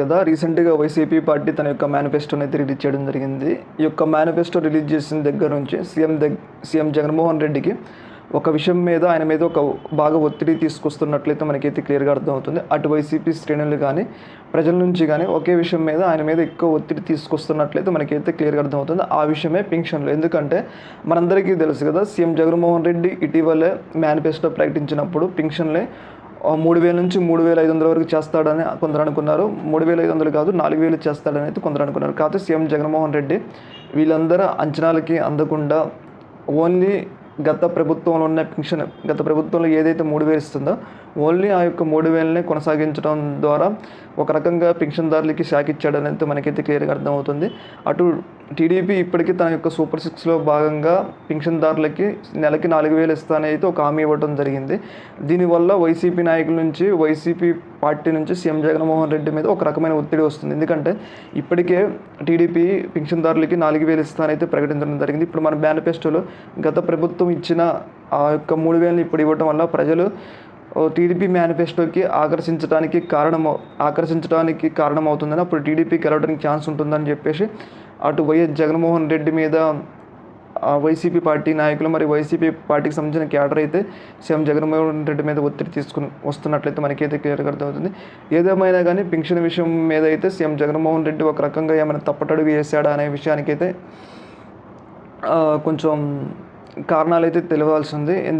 కదా రీసెంట్గా YCP party తన యొక్క మేనిఫెస్టోని అయితే రిలీజ్ చేయడం జరిగింది. ఈ యొక్క మేనిఫెస్టో రిలీజ్ చేసిన దగ్గర నుంచి సీఎం దగ్ సీఎం జగన్మోహన్ రెడ్డికి ఒక విషయం మీద ఆయన మీద ఒక బాగా ఒత్తిడి తీసుకొస్తున్నట్లయితే మనకైతే క్లియర్గా అర్థమవుతుంది. అటు వైసీపీ శ్రేణులు కానీ ప్రజల నుంచి కానీ ఒకే విషయం మీద ఆయన మీద ఎక్కువ ఒత్తిడి తీసుకొస్తున్నట్లయితే మనకైతే క్లియర్గా అర్థమవుతుంది. ఆ విషయమే పెన్షన్లు ఎందుకంటే మనందరికీ తెలుసు కదా సీఎం జగన్మోహన్ రెడ్డి ఇటీవలే మేనిఫెస్టో ప్రకటించినప్పుడు పెన్షన్లే మూడు వేల నుంచి మూడు వేల ఐదు వందల వరకు చేస్తాడని కొందరు అనుకున్నారు. మూడు వేల ఐదు వందలు కాదు నాలుగు వేలు చేస్తాడని అయితే కొందరు అనుకున్నారు. కాకపోతే సీఎం జగన్మోహన్ రెడ్డి వీళ్ళందరూ అంచనాలకి అందకుండా ఓన్లీ గత ప్రభుత్వంలో ఉన్న పెన్షన్ గత ప్రభుత్వంలో ఏదైతే మూడు వేలు ఇస్తుందో ఓన్లీ ఆ యొక్క మూడు వేలని కొనసాగించడం ద్వారా ఒక రకంగా పెన్షన్దారులకి షాక్ ఇచ్చాడనేది మనకైతే క్లియర్గా అర్థమవుతుంది. అటు టీడీపీ ఇప్పటికీ తన యొక్క సూపర్ సిక్స్లో భాగంగా పెన్షన్దారులకి నెలకి నాలుగు వేలు ఇస్తానైతే ఒక హామీ ఇవ్వడం జరిగింది. దీనివల్ల వైసీపీ నాయకుల నుంచి వైసీపీ పార్టీ నుంచి సీఎం జగన్మోహన్ రెడ్డి మీద ఒక రకమైన ఒత్తిడి వస్తుంది. ఎందుకంటే ఇప్పటికే టీడీపీ పెన్షన్దారులకి నాలుగు వేలు ఇస్తానైతే ప్రకటించడం జరిగింది. ఇప్పుడు మన మేనిఫెస్టోలో గత ప్రభుత్వం ఇచ్చిన ఆ యొక్క మూడు వేలను ఇప్పుడు ఇవ్వడం వల్ల ప్రజలు టీడీపీ మేనిఫెస్టోకి ఆకర్షించడానికి కారణం ఆకర్షించడానికి కారణమవుతుందని అప్పుడు టీడీపీకి వెళ్ళడానికి ఛాన్స్ ఉంటుందని చెప్పేసి అటు వైఎస్ జగన్మోహన్ రెడ్డి మీద వైసీపీ పార్టీ నాయకులు మరి వైసీపీ పార్టీకి సంబంధించిన క్యాడర్ అయితే సీఎం జగన్మోహన్ రెడ్డి మీద ఒత్తిడి తీసుకుని వస్తున్నట్లయితే మనకైతే క్లియర్గా అర్థమవుతుంది. ఏదేమైనా కానీ పింఛన్ విషయం మీద అయితే సీఎం జగన్మోహన్ రెడ్డి ఒక రకంగా ఏమైనా తప్పటడుగు వేశాడా అనే విషయానికైతే కొంచెం కారణాలు అయితే తెలియాల్సి ఉంది. ఎందుకు